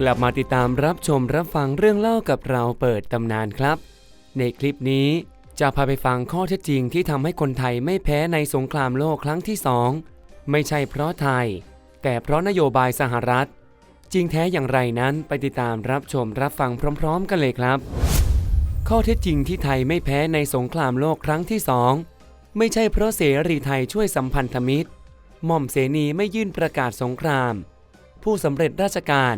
กลับมาติดตามรับชมรับฟังเรื่องเล่ากับเราเปิดตำนานครับ ในคลิปนี้จะพาไปฟังข้อเท็จจริงที่ทำให้คนไทยไม่แพ้ในสงครามโลกครั้งที่สองไม่ใช่เพราะไทย แต่เพราะนโยบายสหรัฐ จริงแท้อย่างไรนั้นไปติดตามรับชมรับฟังพร้อม ๆ กันเลยครับ ข้อเท็จจริงที่ไทยไม่แพ้ในสงครามโลกครั้งที่สองไม่ใช่เพราะเสรีไทยช่วยสัมพันธมิตรหม่อมเสนีไม่ยื่นประกาศสงคราม ผู้สำเร็จราชการ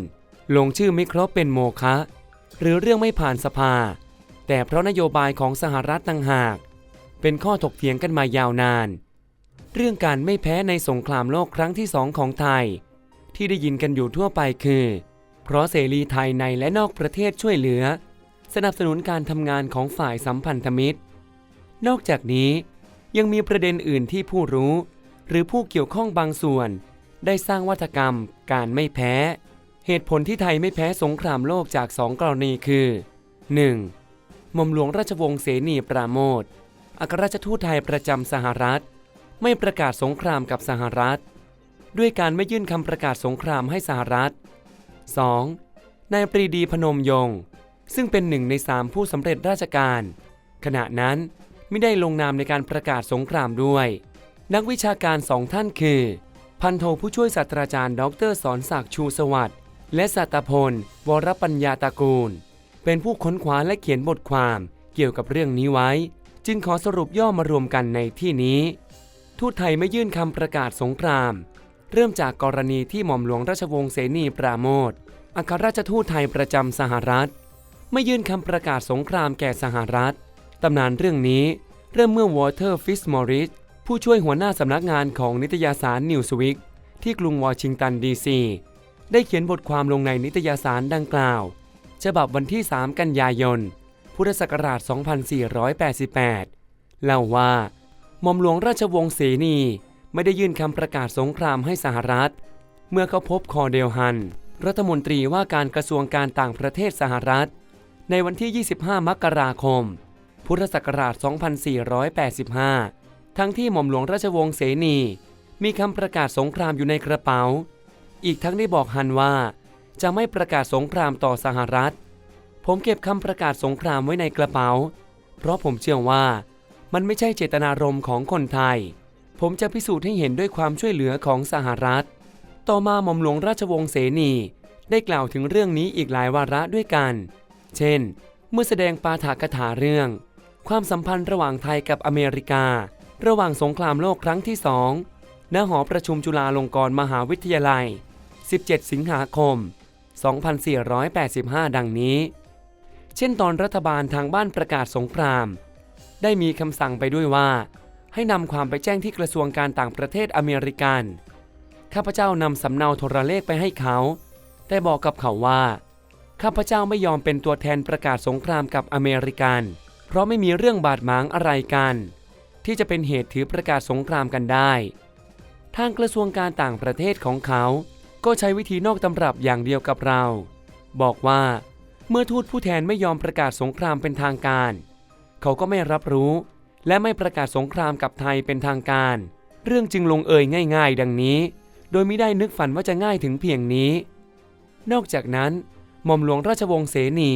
ลงชื่อไม่ครบเป็นโมฆะหรือเรื่องไม่ผ่านสภา แต่เพราะนโยบายของสหรัฐต่างหาก เป็นข้อถกเถียงกันมายาวนาน เรื่องการไม่แพ้ในสงครามโลกครั้งที่สองของไทย ที่ได้ยินกันอยู่ทั่วไปคือ เพราะเสรีไทยในและนอกประเทศช่วยเหลือ สนับสนุนการทำงานของฝ่ายสัมพันธมิตร นอกจากนี้ยังมีประเด็นอื่นที่ผู้รู้ หรือผู้เกี่ยวข้องบางส่วน ได้สร้างวัฒกรรม การไม่แพ้ เหตุผลที่ไทยไม่แพ้สงครามโลกจากสองกรณีคือ 1. หม่อมหลวงราชวงศ์เสนีปราโมทอัครราชทูตไทยประจำสหรัฐ ไม่ประกาศสงครามกับสหรัฐ ด้วยการไม่ยื่นคำประกาศสงครามให้สหรัฐ 2. นายปรีดีพนมยงค์ซึ่งเป็นหนึ่งในสามผู้สำเร็จราชการ ขณะนั้นไม่ได้ลงนามในการประกาศสงครามด้วย นักวิชาการสองท่านคือ พันโทผู้ช่วยศาสตราจารย์ ดรสอนศักดิ์ชูสวัสดิ์ และสัตพล วรปัญญาตระกูล เป็นผู้ค้นคว้าและเขียนบทความเกี่ยวกับเรื่องนี้ไว้ จึงขอสรุปย่อมารวมกันในที่นี้ ทูตไทยไม่ยื่นคำประกาศสงคราม เริ่มจากกรณีที่หม่อมหลวงราชวงศ์เสนีปราโมทอัครราชทูตไทยประจำสหรัฐ ไม่ยื่นคำประกาศสงครามแก่สหรัฐตำนานเรื่องนี้เริ่มเมื่อวอเตอร์ฟิสมอริสผู้ช่วยหัวหน้าสำนักงานของนิตยสารนิวสวิกที่กรุงวอชิงตันดีซี ได้เขียนบทความลงในนิตยสารดังกล่าว ฉบับวันที่ 3 กันยายน พุทธศักราช 2488 เล่าว่าหม่อมหลวงราชวงศ์เสนีไม่ได้ยื่นคำประกาศสงครามให้สหรัฐ เมื่อเขาพบคอเดลฮัน รัฐมนตรีว่าการกระทรวงการต่างประเทศสหรัฐ ในวันที่ 25 มกราคม พุทธศักราช 2485 ทั้งที่หม่อมหลวงราชวงศ์เสนีมีคำประกาศสงครามอยู่ในกระเป๋า อีกทั้งได้บอกฮันว่า จะไม่ประกาศสงครามต่อสหรัฐ ผมเก็บคำประกาศสงครามไว้ในกระเป๋า เพราะผมเชื่อว่ามันไม่ใช่เจตนารมณ์ของคนไทย ผมจะพิสูจน์ให้เห็นด้วยความช่วยเหลือของสหรัฐ ต่อมาหม่อมหลวงราชวงศ์เสนีได้กล่าวถึงเรื่องนี้อีกหลายวาระด้วยกัน เช่น เมื่อแสดงปาฐกถาเรื่อง ความสัมพันธ์ระหว่างไทยกับอเมริกา ระหว่างสงครามโลกครั้งที่สองณหอประชุมจุฬาลงกรณ์มหาวิทยาลัย 17 สิงหาคม 2485 ดังนี้ เช่นตอนรัฐบาลทางบ้านประกาศสงคราม ได้มีคำสั่งไปด้วยว่า ให้นำความไปแจ้งที่กระทรวงการต่างประเทศอเมริกัน ข้าพเจ้านำสำเนาโทรเลขไปให้เขา แต่บอกกับเขาว่า ข้าพเจ้าไม่ยอมเป็นตัวแทนประกาศสงครามกับอเมริกัน เพราะไม่มีเรื่องบาดหมางอะไรกัน ที่จะเป็นเหตุถือประกาศสงครามกันได้ ทางกระทรวงการต่างประเทศของเขา ก็ใช้วิธีนอกตำรับอย่างเดียวกับเรา บอกว่า เมื่อทูตผู้แทนไม่ยอมประกาศสงครามเป็นทางการ เขาก็ไม่รับรู้ และไม่ประกาศสงครามกับไทยเป็นทางการ เรื่องจึงลงเอยง่าย ๆ ดังนี้ โดยไม่ได้นึกฝันว่าจะง่ายถึงเพียงนี้ นอกจากนั้น หม่อมหลวงราชวงศ์เสนี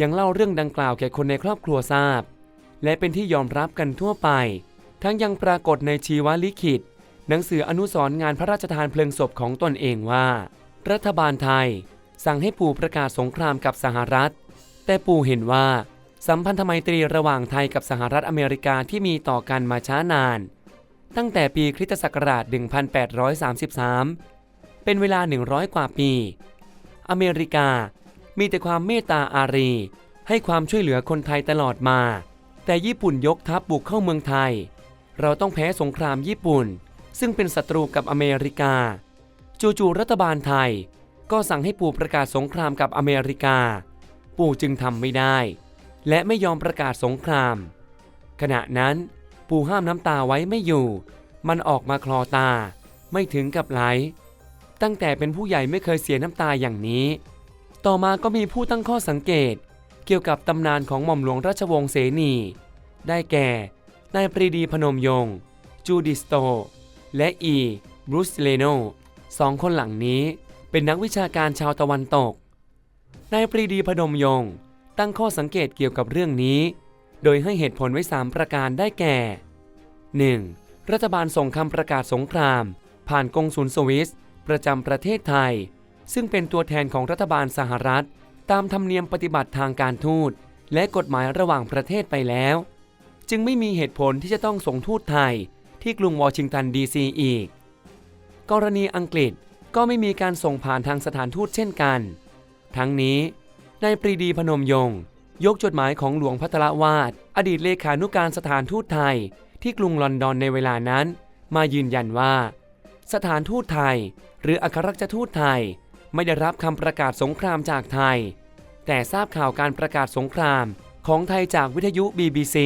ยังเล่าเรื่องดังกล่าวแก่คนในครอบครัวทราบ และเป็นที่ยอมรับกันทั่วไป ทั้งยังปรากฏในชีวลิขิต หนังสืออนุสรณ์งานพระราชทานเพลิงศพของตนเองว่า รัฐบาลไทย สั่งให้ปู่ประกาศสงครามกับสหรัฐ แต่ปู่เห็นว่า สัมพันธไมตรีระหว่างไทยกับสหรัฐอเมริกาที่มีต่อกันมาช้านาน ตั้งแต่ปีคริสตศักราช 1833 เป็นเวลา 100 กว่าปี อเมริกามีแต่ความเมตตาอารี ให้ความช่วยเหลือคนไทยตลอดมา แต่ญี่ปุ่นยกทัพบุกเข้าเมืองไทย เราต้องแพ้สงครามญี่ปุ่น ซึ่งเป็นศัตรูกับอเมริกา จู่ๆรัฐบาลไทย ก็สั่งให้ปู่ประกาศสงครามกับอเมริกา ปู่จึงทำไม่ได้ และไม่ยอมประกาศสงคราม ขณะนั้นปู่ห้ามน้ำตาไว้ไม่อยู่ มันออกมาคลอตา ไม่ถึงกับไหล ตั้งแต่เป็นผู้ใหญ่ไม่เคยเสียน้ำตาอย่างนี้ ต่อมาก็มีผู้ตั้งข้อสังเกต เกี่ยวกับตำนานของหม่อมหลวงราชวงศ์เสนี ได้แก่นายปรีดีพนมยงค์จูดิสโต และอีบรูซเลโนสองคนหลังนี้เป็นนักวิชาการชาวตะวันตก นายปรีดีพนมยงค์ตั้งข้อสังเกตเกี่ยวกับเรื่องนี้ โดยให้เหตุผลไว้ 3 ประการได้แก่ 1. รัฐบาลส่งคำประกาศสงคราม ผ่านกงสุลสวิส ประจำประเทศไทย ซึ่งเป็นตัวแทนของรัฐบาลสหรัฐ ตามธรรมเนียมปฏิบัติทางการทูต และกฎหมายระหว่างประเทศไปแล้ว จึงไม่มีเหตุผลที่จะต้องส่งทูตไทย ที่กรุงวอชิงตันดีซีอีก กรณีอังกฤษก็ไม่มีการส่งผ่านทางสถานทูตเช่นกัน ทั้งนี้นายปรีดีพนมยงค์ยกจดหมายของหลวงพัทรวาด อดีตเลขานุการสถานทูตไทยที่กรุงลอนดอนในเวลานั้น มายืนยันว่า สถานทูตไทย หรืออัครราชทูตไทย ไม่ได้รับคำประกาศสงครามจากไทย แต่ทราบข่าวการประกาศสงครามของไทยจากวิทยุ BBC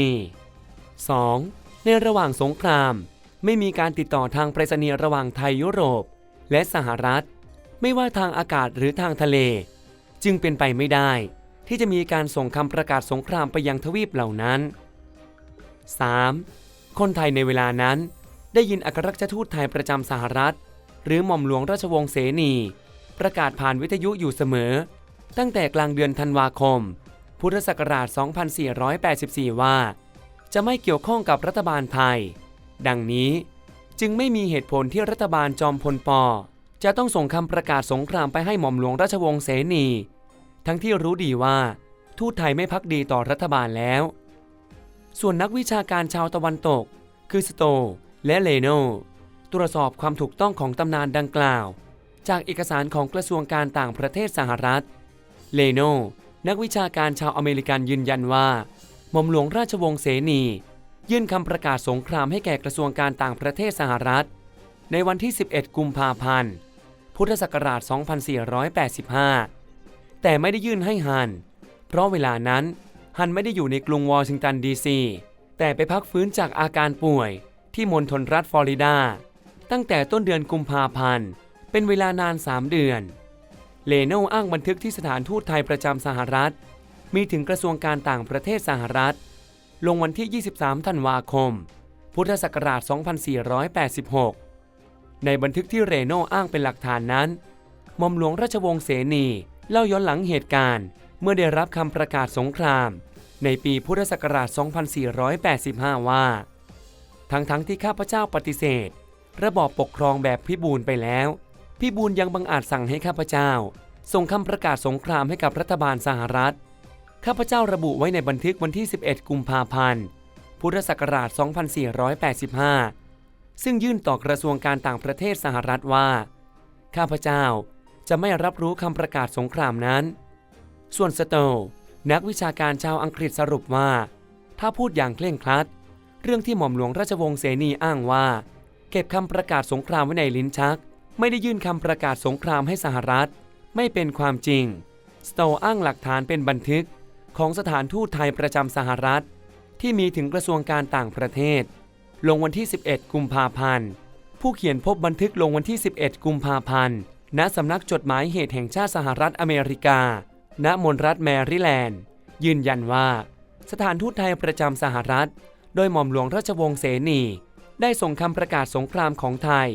2. ในระหว่างสงคราม ไม่มีการติดต่อทางไปรษณีย์ระหว่างไทยยุโรป และสหรัฐ ไม่ว่าทางอากาศหรือทางทะเล จึงเป็นไปไม่ได้ ที่จะมีการส่งคำประกาศสงครามไปยังทวีปเหล่านั้น 3. คนไทยในเวลานั้น ได้ยินอัครราชทูตไทยประจำสหรัฐ หรือหม่อมหลวงราชวงศ์เสนี ประกาศผ่านวิทยุอยู่เสมอ ตั้งแต่กลางเดือนธันวาคม พุทธศักราช 2484 ว่า จะไม่เกี่ยวข้องกับรัฐบาลไทย ดังนี้จึงไม่มีเหตุผลที่รัฐบาลจอมพลปอจะต้องส่งคำประกาศสงครามไปให้หม่อมหลวงราชวงศ์เสนี ทั้งที่รู้ดีว่าทูตไทยไม่พักดีต่อรัฐบาลแล้ว ส่วนนักวิชาการชาวตะวันตก คือสโตและเลโนตรวจสอบความถูกต้องของตำนานดังกล่าว จากเอกสารของกระทรวงการต่างประเทศสหรัฐ เลโนนักวิชาการชาวอเมริกันยืนยันว่า หม่อมหลวงราชวงศ์เสนี ยื่นคำประกาศสงครามให้แก่กระทรวงการต่างประเทศสหรัฐ ในวันที่ 11 กุมภาพันธ์ พุทธศักราช 2485 แต่ไม่ได้ยื่นให้ฮัน เพราะเวลานั้นฮันไม่ได้อยู่ในกรุงวอชิงตันดีซี แต่ไปพักฟื้นจากอาการป่วยที่มณฑลรัฐฟลอริดา ตั้งแต่ต้นเดือนกุมภาพันธ์ เป็นเวลานาน 3 เดือน เลโนอ้างบันทึกที่สถานทูตไทยประจำสหรัฐ มีถึงกระทรวงการต่างประเทศสหรัฐ ลงวันที่ 23 ธันวาคม พุทธศักราช 2486 ในบันทึกที่เรโนอ้างเป็นหลักฐานนั้นหม่อมหลวงราชวงศ์เสนีเล่าย้อนหลังเหตุการณ์ เมื่อได้รับคำประกาศสงคราม ในปีพุทธศักราช 2485 ว่า ทั้งๆทที่ข้าพเจ้าปฏิเสธ ระบอบปกครองแบบพิบูลไปแล้วพิบูลยังบังอาจสั่งให้ข้าพเจ้า ส่งคำประกาศสงครามให้กับรัฐบาลสหรัฐ ข้าพเจ้าระบุไว้ในบันทึกวันที่ 11 กุมภาพันธ์ พุทธศักราช 2485 ซึ่งยื่นต่อกระทรวงการต่างประเทศสหรัฐว่า ข้าพเจ้าจะไม่รับรู้คำประกาศสงครามนั้น ส่วนสโตนักวิชาการชาวอังกฤษสรุปว่า ถ้าพูดอย่างเคร่งครัด เรื่องที่หม่อมหลวงราชวงศ์เสนีอ้างว่า เก็บคำประกาศสงครามไว้ในลิ้นชัก ไม่ได้ยื่นคำประกาศสงครามให้สหรัฐ ไม่เป็นความจริง สโตอ้างหลักฐานเป็นบันทึก ของสถานทูตไทยประจำสหรัฐ ที่มีถึงกระทรวงการต่างประเทศ ลงวันที่ 11 กุมภาพันธ์ ผู้เขียนพบบันทึกลงวันที่ 11 กุมภาพันธ์ ณสำนักจดหมายเหตุแห่งชาติสหรัฐอเมริกา ณมณรัฐแมริแลนด์ ยืนยันว่า สถานทูตไทยประจำสหรัฐ โดยหม่อมหลวงราชวงศ์เสนี ได้ส่งคำประกาศสงครามของไทย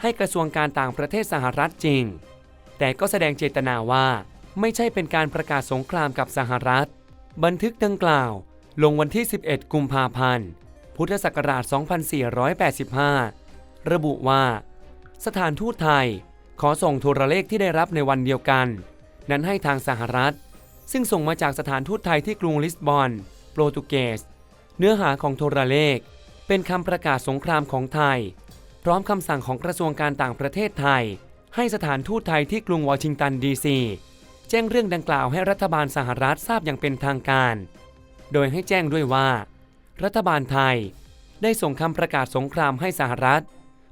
ให้กระทรวงการต่างประเทศสหรัฐจริง แต่ก็แสดงเจตนาว่าไม่ใช่เป็นการประกาศสงครามกับสหรัฐ บันทึกดังกล่าว ลงวันที่ 11 กุมภาพันธ์ พุทธศักราช 2485 ระบุว่า สถานทูตไทยขอส่งโทรเลขที่ได้รับในวันเดียวกัน นั้นให้ทางสหรัฐ ซึ่งส่งมาจากสถานทูตไทยที่กรุงลิสบอน โปรตุเกส เนื้อหาของโทรเลข เป็นคำประกาศสงครามของไทย พร้อมคำสั่งของกระทรวงการต่างประเทศไทย ให้สถานทูตไทยที่กรุงวอชิงตันดีซี แจ้งเรื่องดังกล่าวให้รัฐบาลสหรัฐทราบอย่างเป็นทางการ โดยให้แจ้งด้วยว่า รัฐบาลไทย ได้ส่งคำประกาศสงครามให้สหรัฐ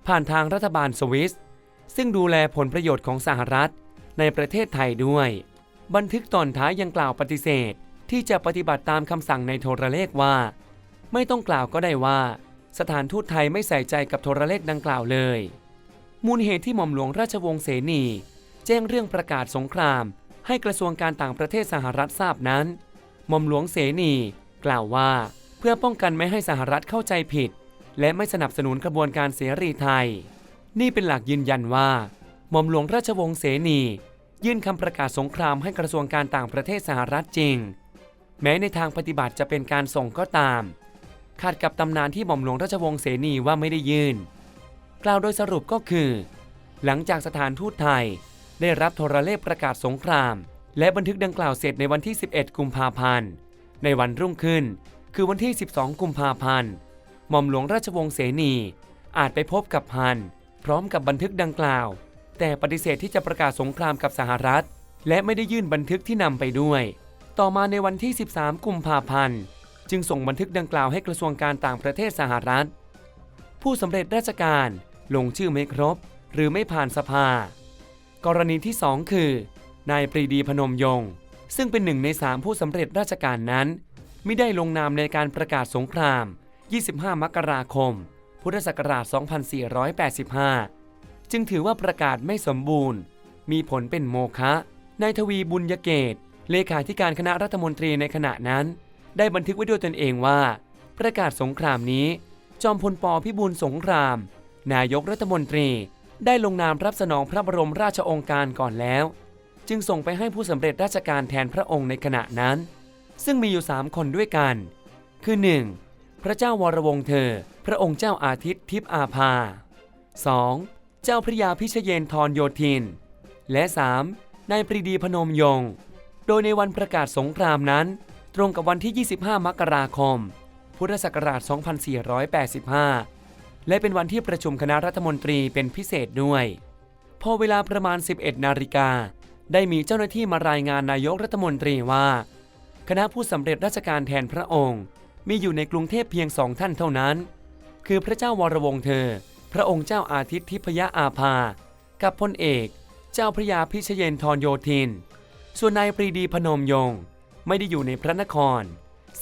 ผ่านทางรัฐบาลสวิส ซึ่งดูแลผลประโยชน์ของสหรัฐในประเทศไทยด้วย บันทึกตอนท้ายยังกล่าวปฏิเสธ ที่จะปฏิบัติตามคำสั่งในโทรเลขว่า ไม่ต้องกล่าวก็ได้ว่า สถานทูตไทยไม่ใส่ใจกับโทรเลขดังกล่าวเลย มูลเหตุที่หม่อมหลวงราชวงศ์เสนี แจ้งเรื่องประกาศสงคราม ให้กระทรวงการต่างประเทศสหรัฐทราบนั้นหม่อมหลวงเสนีกล่าวว่าเพื่อป้องกันไม่ให้สหรัฐเข้าใจผิด และไม่สนับสนุนกระบวนการเสรีไทย นี่เป็นหลักยืนยันว่าหม่อมหลวงราชวงศ์เสนียื่นคำประกาศสงครามให้กระทรวงการต่างประเทศสหรัฐจริง แม้ในทางปฏิบัติจะเป็นการส่งก็ตามขัดกับตำนานที่หม่อมหลวงราชวงศ์เสนีว่าไม่ได้ยื่น กล่าวโดยสรุปก็คือ หลังจากสถานทูตไทย ได้รับโทรเลขประกาศสงคราม และบันทึกดังกล่าวเสร็จในวันที่ 11 กุมภาพันธ์ ในวันรุ่งขึ้น คือวันที่ 12 กุมภาพันธ์ หม่อมหลวงราชวงศ์เสนี อาจไปพบกับพัน พร้อมกับบันทึกดังกล่าว แต่ปฏิเสธที่จะประกาศสงครามกับสหรัฐ และไม่ได้ยื่นบันทึกที่นำไปด้วย ต่อมาในวันที่ 13 กุมภาพันธ์ จึงส่งบันทึกดังกล่าวให้กระทรวงการต่างประเทศสหรัฐ ผู้สำเร็จราชการลงชื่อไม่ครบ หรือไม่ผ่านสภา กรณีที่ 2 คือนายปรีดีพนมยงค์ซึ่งเป็นหนึ่งในสามผู้สำเร็จราชการนั้นไม่ได้ลงนามในการประกาศสงคราม 25 มกราคม พุทธศักราช 2485 จึงถือว่าประกาศไม่สมบูรณ์ มีผลเป็นโมฆะนายทวีบุญยเกต เลขาธิการคณะรัฐมนตรีในขณะนั้น ได้บันทึกไว้ด้วยตนเองว่า ประกาศสงครามนี้ จอมพลปพิบูลสงคราม นายกรัฐมนตรี ได้ลงนามรับสนองพระบรมราชองค์การก่อนแล้ว จึงส่งไปให้ผู้สำเร็จราชการแทนพระองค์ในขณะนั้น ซึ่งมีอยู่ 3 คนด้วยกัน คือ 1. พระเจ้าวรวงเธอ พระองค์เจ้าอาทิตย์ทิพอาภา 2. เจ้าพระยาพิชเยนทรโยธิน และ 3. นายปรีดีพนมยงค์โดยในวันประกาศสงครามนั้น ตรงกับวันที่ 25 มกราคม พุทธศักราช 2485 และเป็นวันที่ประชุมคณะรัฐมนตรีเป็นพิเศษด้วย พอเวลาประมาณ 11 นาฬิกา ได้มีเจ้าหน้าที่มารายงานนายกรัฐมนตรีว่า คณะผู้สำเร็จราชการแทนพระองค์ มีอยู่ในกรุงเทพเพียงสองท่านเท่านั้น คือพระเจ้าวรวงศ์เธอ พระองค์เจ้าอาทิตย์ทิพยอาภา กับพลเอก เจ้าพระยาพิเชเยนทรโยธิน ส่วนนายปรีดีพนมยงค์ไม่ได้อยู่ในพระนคร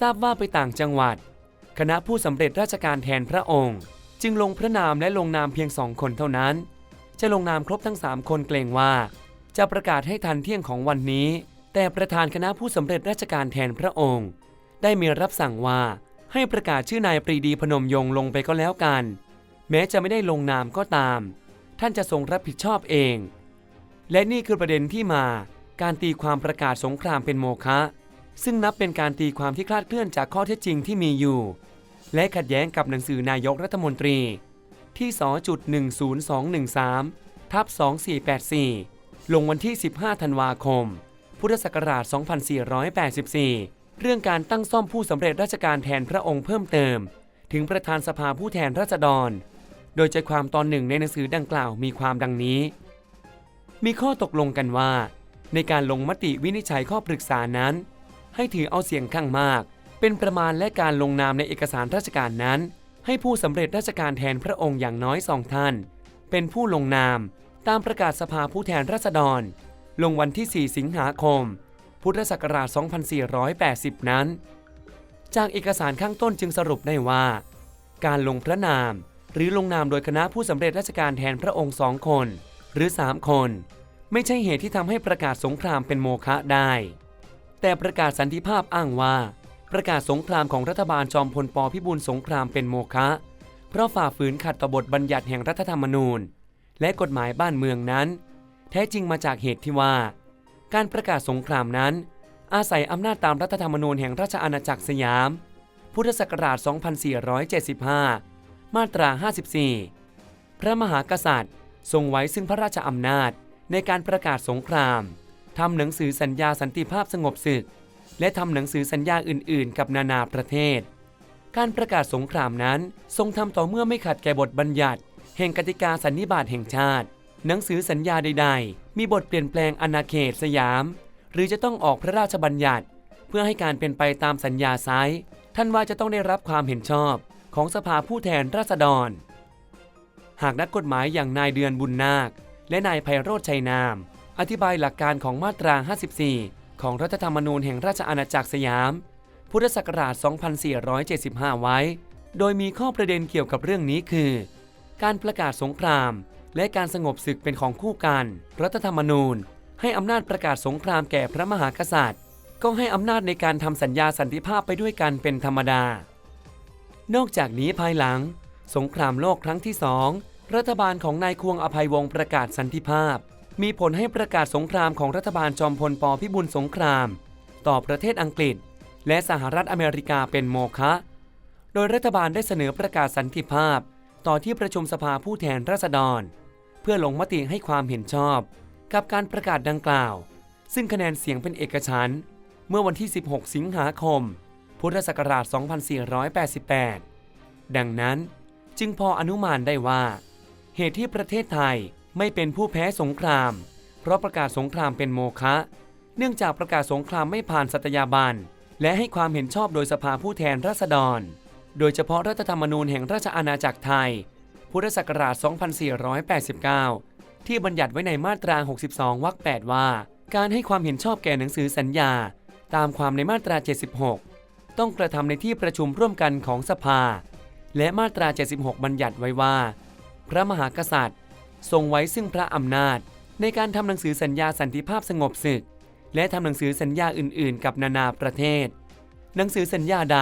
ทราบว่าไปต่างจังหวัด คณะผู้สำเร็จราชการแทนพระองค์ จึงลงพระนามและลงนามเพียงสองคนเท่านั้น จะลงนามครบทั้ง 3 คนเกรงว่า จะประกาศให้ทันเที่ยงของวันนี้ แต่ประธานคณะผู้สำเร็จราชการแทนพระองค์ ได้มีรับสั่งว่าให้ประกาศชื่อนายปรีดีพนมยงค์ลงไปก็แล้วกัน แม้จะไม่ได้ลงนามก็ตาม ท่านจะทรงรับผิดชอบเอง และนี่คือประเด็นที่มาการตีความประกาศสงครามเป็นโมฆะซึ่งนับเป็นการตีความที่คลาดเคลื่อนจากข้อเท็จจริงที่มีอยู่ และขัดแย้งกับหนังสือนายกรัฐมนตรี ที่ส10213ทับ2484 ลงวันที่ 15 ธันวาคม พุทธศักราช 2484 เรื่องการตั้งซ่อมผู้สำเร็จราชการแทนพระองค์เพิ่มเติม ถึงประธานสภาผู้แทนราษฎร โดยใจความตอนหนึ่งในหนังสือดังกล่าวมีความดังนี้ มีข้อตกลงกันว่า ในการลงมติวินิจฉัยข้อปรึกษานั้น ให้ถือเอาเสียงข้างมาก เป็นประมาณและการลงนามในเอกสารราชการนั้น ให้ผู้สำเร็จราชการแทนพระองค์อย่างน้อยสองท่าน เป็นผู้ลงนามตามประกาศสภาผู้แทนราษฎร ลงวันที่ 4 สิงหาคม พุทธศักราช 2480 นั้น จากเอกสารข้างต้นจึงสรุปได้ว่า การลงพระนามหรือลงนามโดยคณะผู้สำเร็จราชการแทนพระองค์สองคน หรือ 3 คน ไม่ใช่เหตุที่ทำให้ประกาศสงครามเป็นโมฆะได้ แต่ประกาศสันติภาพอ้างว่า ประกาศสงครามของรัฐบาลจอมพลปพิบูลสงครามเป็นโมฆะเพราะฝ่าฝืนขัดต่อบทบัญญัติแห่งรัฐธรรมนูญ และกฎหมายบ้านเมืองนั้น แท้จริงมาจากเหตุที่ว่า การประกาศสงครามนั้น อาศัยอำนาจตามรัฐธรรมนูญแห่งราชอาณาจักรสยาม พุทธศักราช 2475 มาตรา 54 พระมหากษัตริย์ ทรงไว้ซึ่งพระราชอำนาจในการประกาศสงครามทำหนังสือสัญญาสันติภาพสงบศึก และทำหนังสือสัญญาอื่น ๆ กับนานาประเทศ การประกาศสงครามนั้นทรงทำต่อเมื่อไม่ขัดแก่บทบัญญัติ แห่งกติกาสันนิบาตแห่งชาติ หนังสือสัญญาใด ๆ มีบทเปลี่ยนแปลงอาณาเขตสยาม หรือจะต้องออกพระราชบัญญัติ เพื่อให้การเป็นไปตามสัญญาไซท่านว่าจะต้องได้รับความเห็นชอบของสภาผู้แทนราษฎร หากนักกฎหมายอย่างนายเดือนบุญนาค และนายไพโรธชัยนาม อธิบายหลักการของมาตรา 54 ของรัฐธรรมนูญแห่งราชอาณาจักรสยาม พุทธศักราช 2475 ไว้ โดยมีข้อประเด็นเกี่ยวกับเรื่องนี้คือ การประกาศสงคราม และการสงบศึกเป็นของคู่กัน รัฐธรรมนูญ ให้อำนาจประกาศสงครามแก่พระมหากษัตริย์ ก็ให้อำนาจในการทำสัญญาสันติภาพไปด้วยกันเป็นธรรมดา นอกจากนี้ภายหลัง สงครามโลกครั้งที่สองรัฐบาลของนายควงอภัยวงศ์ประกาศสันติภาพ มีผลให้ประกาศสงครามของรัฐบาลจอมพลปพิบูลสงคราม ต่อประเทศอังกฤษ และสหรัฐอเมริกาเป็นโมฆะ โดยรัฐบาลได้เสนอประกาศสันติภาพ ต่อที่ประชุมสภาผู้แทนราษฎร เพื่อลงมติให้ความเห็นชอบ กับการประกาศดังกล่าว ซึ่งคะแนนเสียงเป็นเอกฉันท์เมื่อวันที่ 16 สิงหาคม พุทธศักราช 2488 ดังนั้นจึงพออนุมานได้ว่า เหตุที่ประเทศไทย ไม่เป็นผู้แพ้สงคราม เพราะประกาศสงครามเป็นโมฆะเนื่องจากประกาศสงครามไม่ผ่านสัตยาบันและให้ความเห็นชอบโดยสภาผู้แทนราษฎร โดยเฉพาะรัฐธรรมนูญแห่งราชอาณาจักรไทย พุทธศักราช 2489 ที่บัญญัติไว้ในมาตรา 62 วรรค 8 ว่า การให้ความเห็นชอบแก่หนังสือสัญญา ตามความในมาตรา 76 ต้องกระทำในที่ประชุมร่วมกันของสภา และมาตรา 76 บัญญัติไว้ว่า พระมหากษัตริย์ ทรงไว้ซึ่งพระอำนาจ ในการทำหนังสือสัญญาสันติภาพสงบศึก และทำหนังสือสัญญาอื่น ๆ กับนานาประเทศ หนังสือสัญญาใด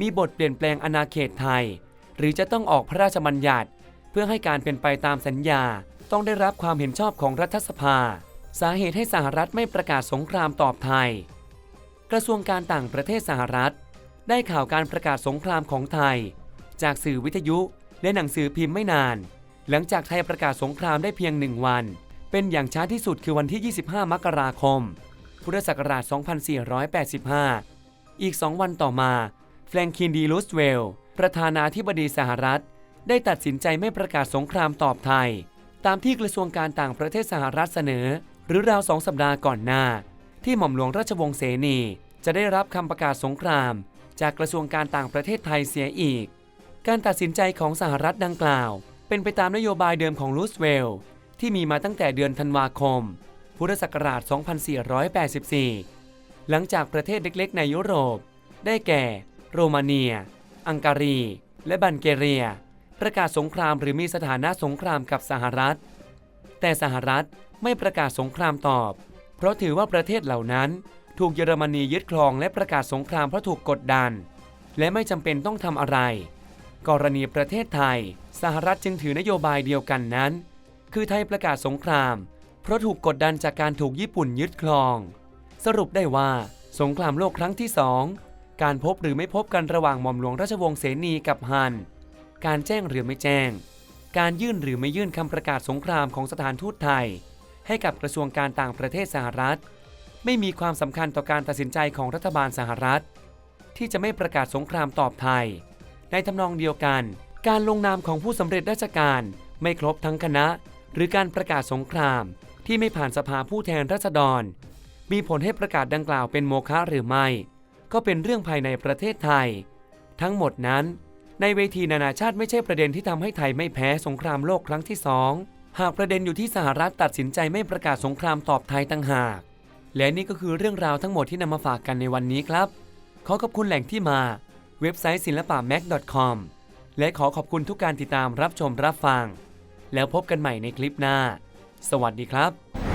มีบทเปลี่ยนแปลงอาณาเขตไทย หรือจะต้องออกพระราชบัญญัติ เพื่อให้การเป็นไปตามสัญญาต้องได้รับความเห็นชอบของรัฐสภา สาเหตุให้สหรัฐไม่ประกาศสงครามตอบไทย กระทรวงการต่างประเทศสหรัฐ ได้ข่าวการประกาศสงครามของไทย จากสื่อวิทยุและหนังสือพิมพ์ไม่นาน หลังจากไทยประกาศสงครามได้เพียงหนึ่งวัน เป็นอย่างช้าที่สุดคือวันที่ 25 มกราคม พุทธศักราช 2485 อีก 2 วันต่อมาแฟรงคินดีลูสเวล ประธานาธิบดีสหรัฐ ได้ตัดสินใจไม่ประกาศสงครามตอบไทย ตามที่กระทรวงการต่างประเทศสหรัฐเสนอ หรือราวสองสัปดาห์ก่อนหน้า ที่หม่อมหลวงราชวงศ์เสนี จะได้รับคำประกาศสงคราม จากกระทรวงการต่างประเทศไทยเสียอีก การตัดสินใจของสหรัฐดังกล่าว เป็นไปตามนโยบายเดิมของรูสเวลล์ที่มีมาตั้งแต่เดือนธันวาคม พุทธศักราช 2484 หลังจากประเทศเล็กๆ ในยุโรป ได้แก่ โรมาเนีย อังการี และบัลแกเรีย ประกาศสงครามหรือมีสถานะสงครามกับสหรัฐ แต่สหรัฐไม่ประกาศสงครามตอบ เพราะถือว่าประเทศเหล่านั้นถูกเยอรมนียึดครองและประกาศสงครามเพราะถูกกดดัน และไม่จำเป็นต้องทำอะไร กรณีประเทศไทย สหรัฐจึงถือนโยบายเดียวกันนั้น คือไทยประกาศสงคราม เพราะถูกกดดันจากการถูกญี่ปุ่นยึดครอง สรุปได้ว่าสงครามโลกครั้งที่สองการพบหรือไม่พบกันระหว่างหม่อมหลวงราชวงศ์เสนีกับฮัน การแจ้งหรือไม่แจ้ง การยื่นหรือไม่ยื่นคำประกาศสงครามของสถานทูตไทย ให้กับกระทรวงการต่างประเทศสหรัฐ ไม่มีความสำคัญต่อการตัดสินใจของรัฐบาลสหรัฐ ที่จะไม่ประกาศสงครามตอบไทย ในทำนองเดียวกัน การลงนามของผู้สำเร็จราชการไม่ครบทั้งคณะ หรือการประกาศสงคราม ที่ไม่ผ่านสภาผู้แทนราษฎร มีผลให้ประกาศดังกล่าวเป็นโมฆะหรือไม่ ก็เป็นเรื่องภายในประเทศไทย ทั้งหมดนั้น ในเวทีนานาชาติไม่ใช่ประเด็นที่ทำให้ไทยไม่แพ้สงครามโลกครั้งที่สองหากประเด็นอยู่ที่สหรัฐตัดสินใจไม่ประกาศสงครามตอบไทยต่างหาก และนี่ก็คือเรื่องราวทั้งหมดที่นำมาฝากกันในวันนี้ครับ ขอขอบคุณแหล่งที่มา เว็บไซต์ศิลปะ mac.com และขอขอบคุณทุกการติดตามรับชมรับฟัง แล้วพบกันใหม่ในคลิปหน้า สวัสดีครับ